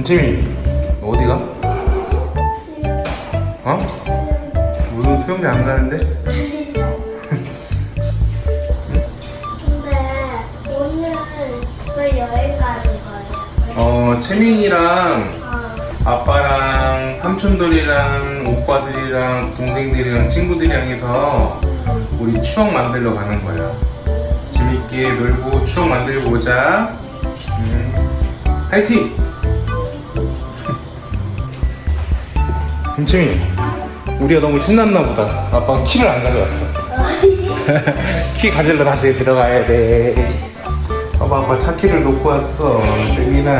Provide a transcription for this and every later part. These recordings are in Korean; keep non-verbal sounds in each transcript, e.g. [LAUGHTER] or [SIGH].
김채민 어디가? 어? 무슨 수영장 안 가는데? 근데 오늘 왜 여행 가는 거예요? 어 채민이랑 어, 아빠랑 삼촌들이랑 오빠들이랑 동생들이랑 친구들이랑 해서 우리 추억 만들러 가는 거야. 재밌게 놀고 추억 만들고 오자. 음. 화이팅! 김채민, 우리가 너무 신났나 보다. 아빠가 키를 안 가져왔어. [LAUGHS] 키 가지러 다시 들어가야 돼. 봐봐, 아빠 차 키를 놓고 왔어. 재민아.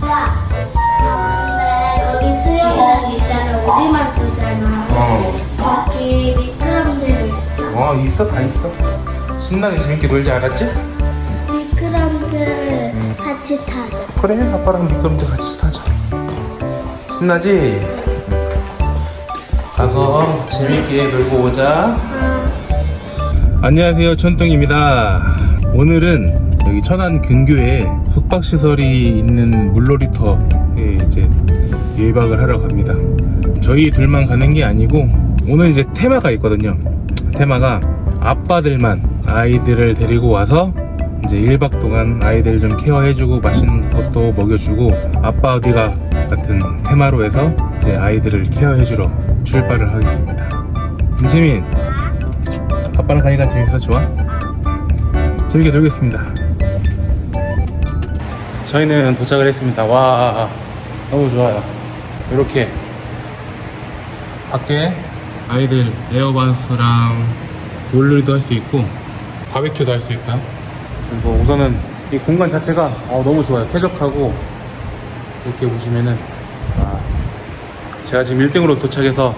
아빠. 근데 거기 수영장 있잖아. 우리만 쓰잖아. 어. 거기 미끄럼틀도 있어. 어 있어 다 있어 신나게 재밌게 놀지 않았지? 미끄럼틀 같이 타자. 그래 아빠랑 미끄럼틀 같이 타자 신나지? 가서 재밌게 놀고 오자. 안녕하세요 천둥입니다. 오늘은 여기 천안 근교에 숙박시설이 있는 물놀이터에 이제 1박을 하러 갑니다. 저희 둘만 가는 게 아니고 오늘 이제 테마가 있거든요. 테마가 아빠들만 아이들을 데리고 와서 이제 1박 동안 아이들 좀 케어해주고 맛있는 것도 먹여주고 아빠 어디가 같은 테마로 해서 이제 아이들을 케어해주러 출발을 하겠습니다. 김채민 아빠랑 가니까 재밌어 좋아? 재밌게 놀겠습니다. 저희는 도착을 했습니다. 와 너무 좋아요. 이렇게 밖에 아이들 에어바스랑 물놀이도 할 수 있고 바베큐도 할 수 있고요. 그리고 우선은 이 공간 자체가 어, 너무 좋아요. 쾌적하고 이렇게 보시면은 아, 제가 지금 1등으로 도착해서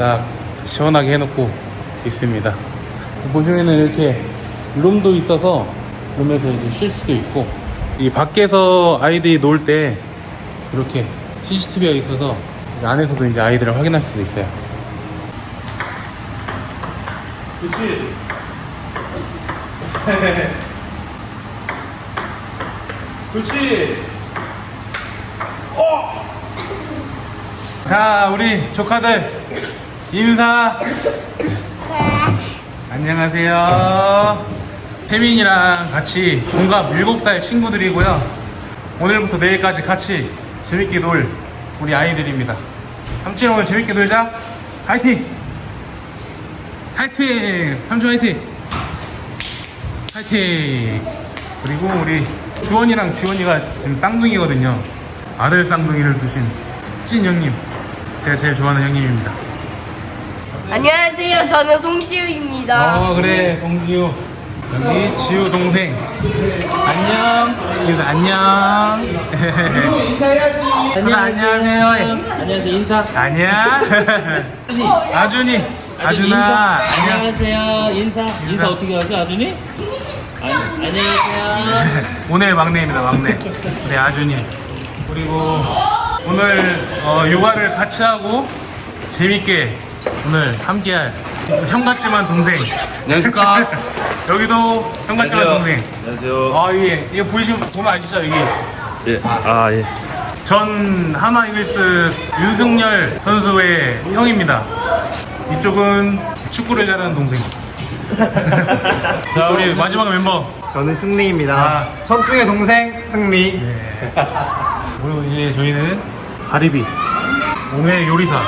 딱 시원하게 해놓고 있습니다 보시면은 이렇게 룸도 있어서 룸에서 이제 쉴 수도 있고 이 밖에서 아이들이 놀 때 이렇게 CCTV가 있어서 안에서도 이제 아이들을 확인할 수도 있어요 그치? [LAUGHS] 그렇지. 어. 자, 우리 조카들 인사. 안녕하세요. 태민이랑 같이 동갑 7살 친구들이고요. 오늘부터 내일까지 같이 재밌게 놀 우리 아이들입니다. 삼촌 오늘 재밌게 놀자. 화이팅! 화이팅! 삼촌 화이팅! 화이팅! 그리고 우리 주원이랑 지원이가 지금 쌍둥이거든요. 아들 쌍둥이를 두신 찐 형님. 제가 제일 좋아하는 형님입니다. 안녕하세요. 저는 송지우입니다. 어 그래 송지우. 여기 지우 동생. 안녕. 여기서 안녕. 인사해야지. 안녕하세요. 안녕하세요 인사 아니야. 아준이. 아준아. 인사. 안녕. 안녕하세요 인사 인사 어떻게 하죠 아준이? 아, 안녕하세요 오늘 막내입니다 막내 네 아준이 그리고 오늘 어, 육아를 같이 하고 재밌게 오늘 함께할 형 같지만 동생 안녕하십니까. [LAUGHS] 여기도 형 같지만 동생 안녕하세요. 아 이게 이거 보시면 보면 아시죠 이게 예. 아, 예. 전 하나 이글스 윤승열 선수의 형입니다 이쪽은 축구를 잘하는 동생 [LAUGHS] 자 우리 마지막 멤버 저는 승리입니다. 아. 선뚱의 동생 승리. [LAUGHS] 그리고 이제 저희는 가리비 오늘 요리사.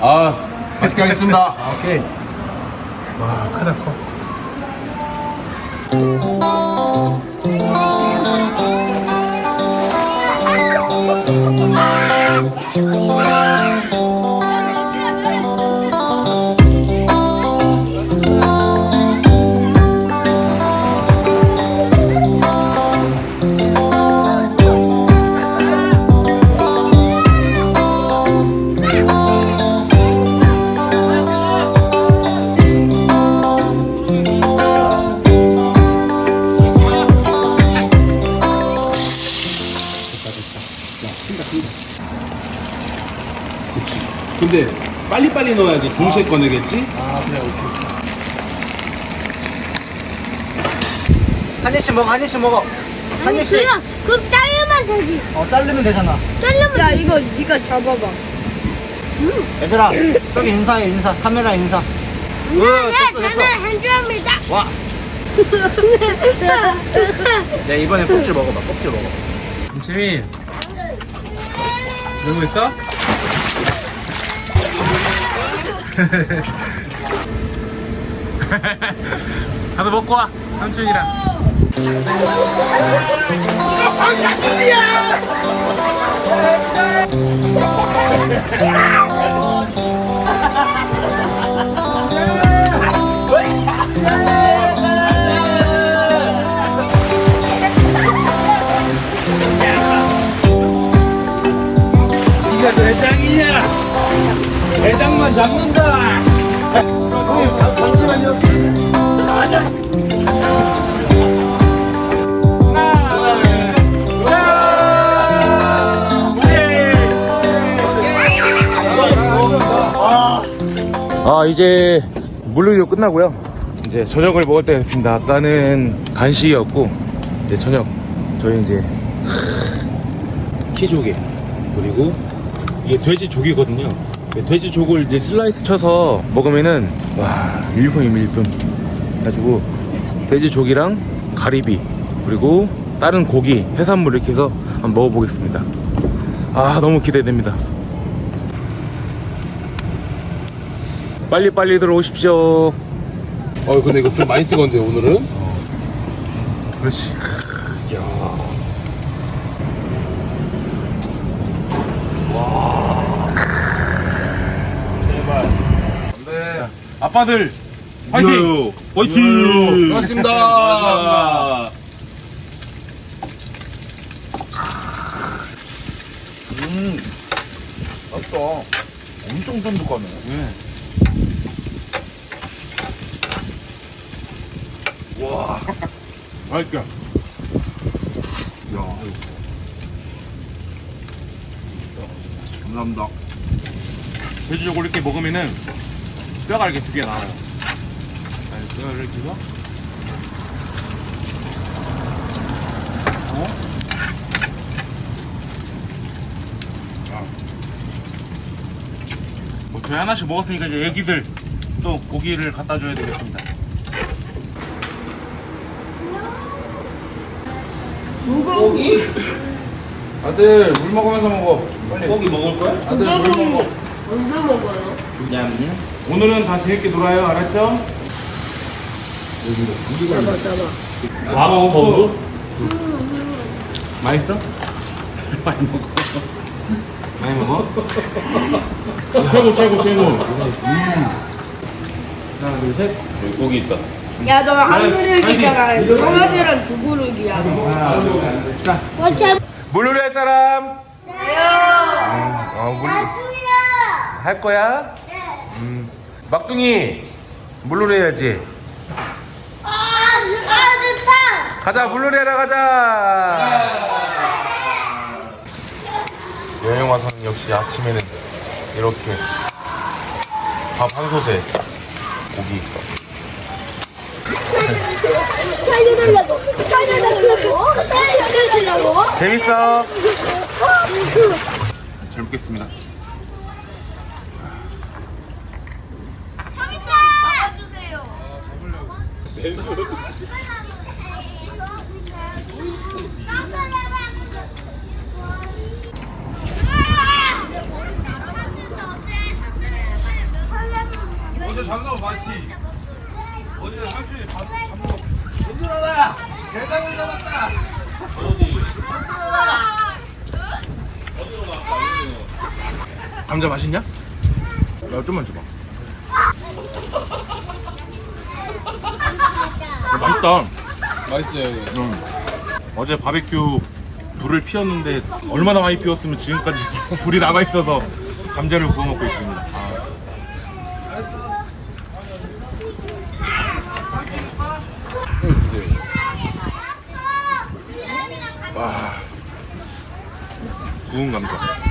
아, 맛있게 하겠습니다. 아, 오케이. 와 크다 커 [LAUGHS] 동시에 꺼내겠지? 한 입씩 먹어, 한 입씩 먹어. 한 입씩. 그럼 짜리만 되지. 어 자르면 되잖아. 야 이거 네가 잡아봐. 얘들아 저기 인사해 인사. 카메라 인사. 네, 됐어, 됐어. 저는 한주입니다. 와. [LAUGHS] 네 이번에 껍질 먹어봐. 껍질 먹어. 지민 누구 있어? [LAUGHS] 가서 먹고 와 삼촌이랑 아 이제 물놀이도 끝나고요. 이제 저녁을 먹을 때가 됐습니다. 아까는 간식이었고 이제 저녁. 저희 이제 키조개 그리고 이게 돼지 조개거든요. 돼지 족을 이제 슬라이스 쳐서 먹으면은 와 일품이 일품 가지고 돼지 족이랑 가리비 그리고 다른 고기 해산물 이렇게 해서 한번 먹어보겠습니다. 아 너무 기대됩니다 빨리 빨리 들어오십시오 어 근데 이거 좀 많이 뜨거운데 오늘은? 그렇지 네. 아빠들 화이팅! 화이팅! 고맙습니다. 아, 맛있다. 엄청 쫀득하네. 와. 맛있다. 야. 감사합니다. 돼지고기 이렇게 먹으면은 뼈가 이렇게 두 개 나와요 자, 뼈를 이렇게 해서 뭐 저희 하나씩 먹었으니까 이제 애기들 또 고기를 갖다 줘야 되겠습니다. 아들 물 먹으면서 먹어. 빨리. 고기 먹을 거야? 아들 물 먹어. 언제 먹어요? 냠. 오늘은 다 재밌게 놀아요, 알았죠? 밥더 줘? 맛있어? [LAUGHS] 많이 먹어. 많이 먹어? 최고, 최고, 최고. 하나, 둘, 셋. 여기 고기 있다. 야 너한 파이팅! 그릇이잖아. 형아들은 두 그릇이야. 자, 물놀이 할 사람? 네요. 어, 물, 할 거야? 네. 음. 막둥이, 물놀이 해야지. 아, 아들 판. 가자, 물놀이 하러 가자. 여행 와서는 역시 아침에는 이렇게 밥 한 솥에 고기. 살려달라고. 살려달라고. 살려달라고. 재밌어. 잘 먹겠습니다. 어제 잠깐 봤지? 어제 한준이 감자 맛있냐? 야, 좀만 줘봐. 야, 맛있다. 맛있어요. 여기. 어제 바베큐 불을 피웠는데 얼마나 많이 피웠으면 지금까지 [LAUGHS] 불이 남아 있어서 감자를 구워 먹고 있습니다. 아. 와, 구운 감자.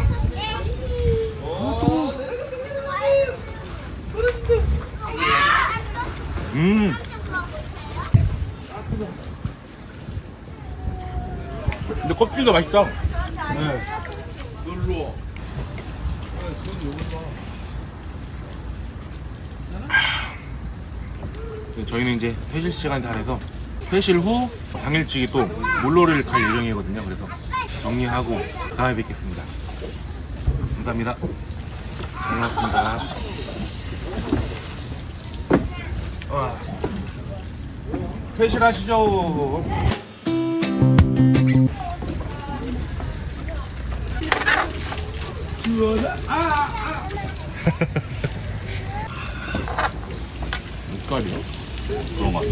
음. 근데 껍질도 맛있다. 놀러. 네, 저희는 이제 회실 시간이 다 돼서 회실 후 당일치기 또 물놀이를 갈 예정이거든요. 그래서 정리하고 다음에 뵙겠습니다. 감사합니다. 고맙습니다. 와. 회실 하시죠. 육갈이요? 그런 거 같아.